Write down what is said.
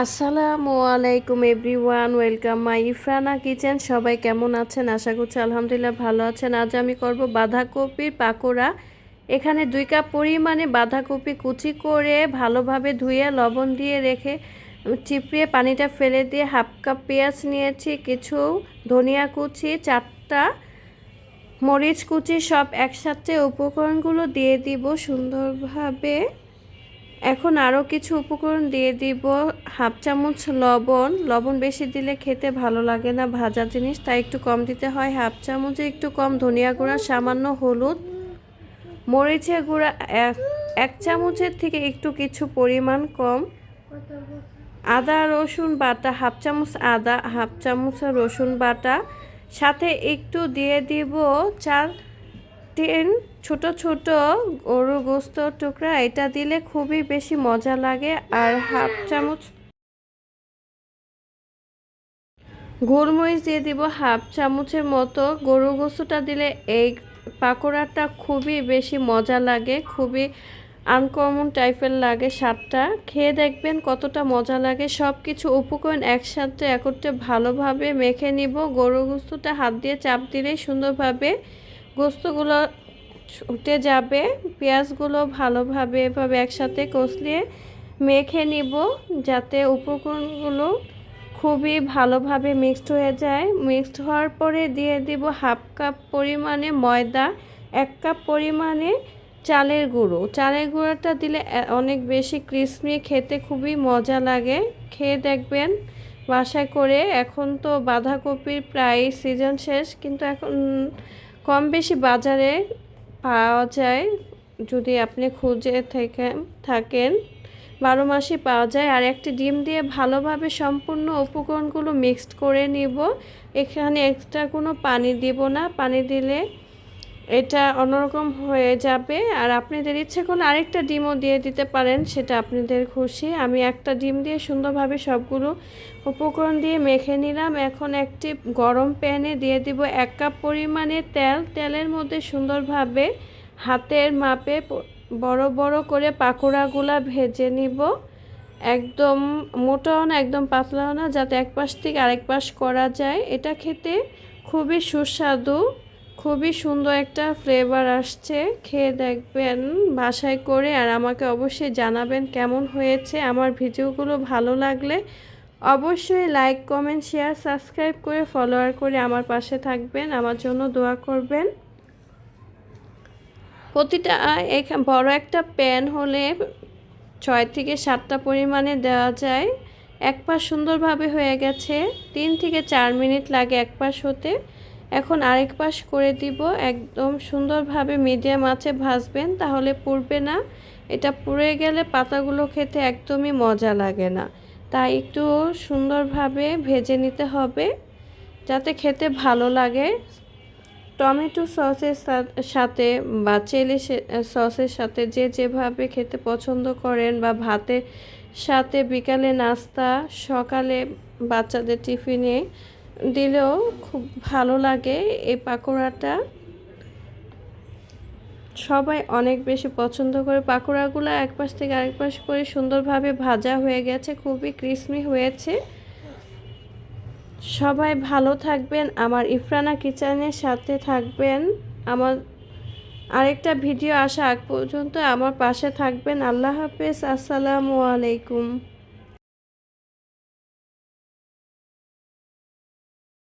আসসালামু আলাইকুম everyone, welcome my Ifrana kitchen. সবাই কেমন আছেন? আশা করছি আলহামদুলিল্লাহ ভালো আছেন। আজ আমি করব বাঁধাকপির পাকোড়া। এখানে দুই কাপ পরিমাণে বাঁধাকপি কুচি করে ভালোভাবে ধুয়ে লবণ দিয়ে রেখে চিপড়িয়ে পানিটা ফেলে দিয়ে হাফ কাপ পেঁয়াজ নিয়েছি, কিছু ধনিয়া কুচি, চারটা মরিচ কুচি সব একসাথে উপকরণগুলো দিয়ে দিব সুন্দরভাবে। এখন আরও কিছু উপকরণ দিয়ে দিব। হাফ চামচ লবণ। লবণ বেশি দিলে খেতে ভালো লাগে না ভাজা জিনিস, তাই একটু কম দিতে হয়। হাফ চামচে একটু কম ধনিয়া গুঁড়া, সামান্য হলুদ, মরিচের গুঁড়া এক চামচের থেকে একটু কিছু পরিমাণ কম। আদা, রসুন বাটা, হাফ চামচ আদা, হাফ চামচ রসুন বাটা। সাথে একটু দিয়ে দিব চার টেন ছোট ছোট গরু গোস্ত টুকরা, এটা দিলে খুবই বেশি মজা লাগে। আর হাফ চামচ গোলমরিচ দিয়ে দিব। হাফ চামচের মতো গরু গোস্তটা দিলে এই পাকোড়াটা খুবই বেশি মজা লাগে, খুবই আনকমন টাইপের লাগে স্বাদটা। খেয়ে দেখবেন কতটা মজা লাগে। সব কিছু উপকরণ একসাথে একত্রে ভালোভাবে মেখে নিব। গরু গোস্তটা হাত দিয়ে চাপ দিলেই সুন্দরভাবে গোস্তগুলো ছুটে যাবে, পেঁয়াজগুলো ভালোভাবে এভাবে একসাথে কষলিয়ে মেখে নিব যাতে উপকরণগুলো খুবই ভালোভাবে মিক্সড হয়ে যায়। মিক্সড হওয়ার পরে দিয়ে দিব হাফ কাপ পরিমাণে ময়দা, এক কাপ পরিমাণে চালের গুঁড়ো। চালের গুঁড়োটা দিলে অনেক বেশি ক্রিসমি খেতে খুবই মজা লাগে। খেয়ে দেখবেন বাসায় করে। এখন তো বাঁধাকপির প্রায় সিজন শেষ, কিন্তু এখন কম বেশি বাজারে পাওয়া যায় যদি আপনি খুঁজে থেকে থাকেন। বারো মাসে পাওয়া যায়। আর একটি ডিম দিয়ে ভালোভাবে সম্পূর্ণ উপকরণগুলো মিক্সড করে নিব। এখানে এক্সট্রা কোনো পানি দিব না। পানি দিলে এটা অন্যরকম হয়ে যাবে আর আপনাদের ইচ্ছে করলে আরেকটা ডিমও দিয়ে দিতে পারেন, সেটা আপনাদের খুশি। আমি একটা ডিম দিয়ে সুন্দরভাবে সবগুলো উপকরণ দিয়ে মেখে নিলাম। এখন একটি গরম প্যানে দিয়ে দিব এক কাপ পরিমাণে তেল। তেলের মধ্যে সুন্দরভাবে হাতের মাপে বড় বড় করে পাকোড়াগুলা ভেজে নিব। একদম মোটাও না, একদম পাতলাও না, যাতে এক পাশ থেকে আরেক পাশ করা যায়। এটা খেতে খুবই সুস্বাদু। খুবই সুন্দর একটা ফ্লেভার আসছে। খেয়ে দেখবেন বাসায় করে আর আমাকে অবশ্যই জানাবেন কেমন হয়েছে আমার ভিডিওগুলো ভালো লাগলে। অবশ্যই লাইক কমেন্ট শেয়ার সাবস্ক্রাইব করে ফলোয়ার করে আমার পাশে থাকবেন, আমার জন্য দোয়া করবেন। প্রতিটা বড় একটা প্যান হলে ছয় থেকে সাতটা পরিমাণে দেওয়া যায়। এক পাশ সুন্দরভাবে হয়ে গেছে, তিন থেকে চার মিনিট লাগে এক পাশ হতে। এখন আরেক পাশ করে দিব। একদম সুন্দরভাবে মিডিয়াম আছে, ভাজবেন, তাহলে পুড়বে না। এটা পুড়ে গেলে পাতাগুলো খেতে একদমই মজা লাগে না। তাই একটু সুন্দরভাবে ভেজে নিতে হবে, যাতে খেতে ভালো লাগে। টমেটো সসের সাথে বা চেলি সসের সাথে যে যেভাবে খেতে পছন্দ করেন বা ভাতের সাথে বিকালে নাস্তা, সকালে বাচ্চাদের টিফিনে দিলেও খুব ভালো লাগে এই পাকোড়াটা। সবাই অনেক বেশি পছন্দ করে পাকোড়াগুলো, এক পাশ থেকে আরেক পাশ করে সুন্দরভাবে ভাজা হয়ে গেছে, খুবই ক্রিসমি হয়েছে। সবাই ভালো থাকবেন, আমার ইফরানা কিচেনের সাথে থাকবেন, আমার আরেকটা ভিডিও আসা আগ পর্যন্ত আমার পাশে থাকবেন। আল্লাহ হাফেজ, আসসালামু আলাইকুম।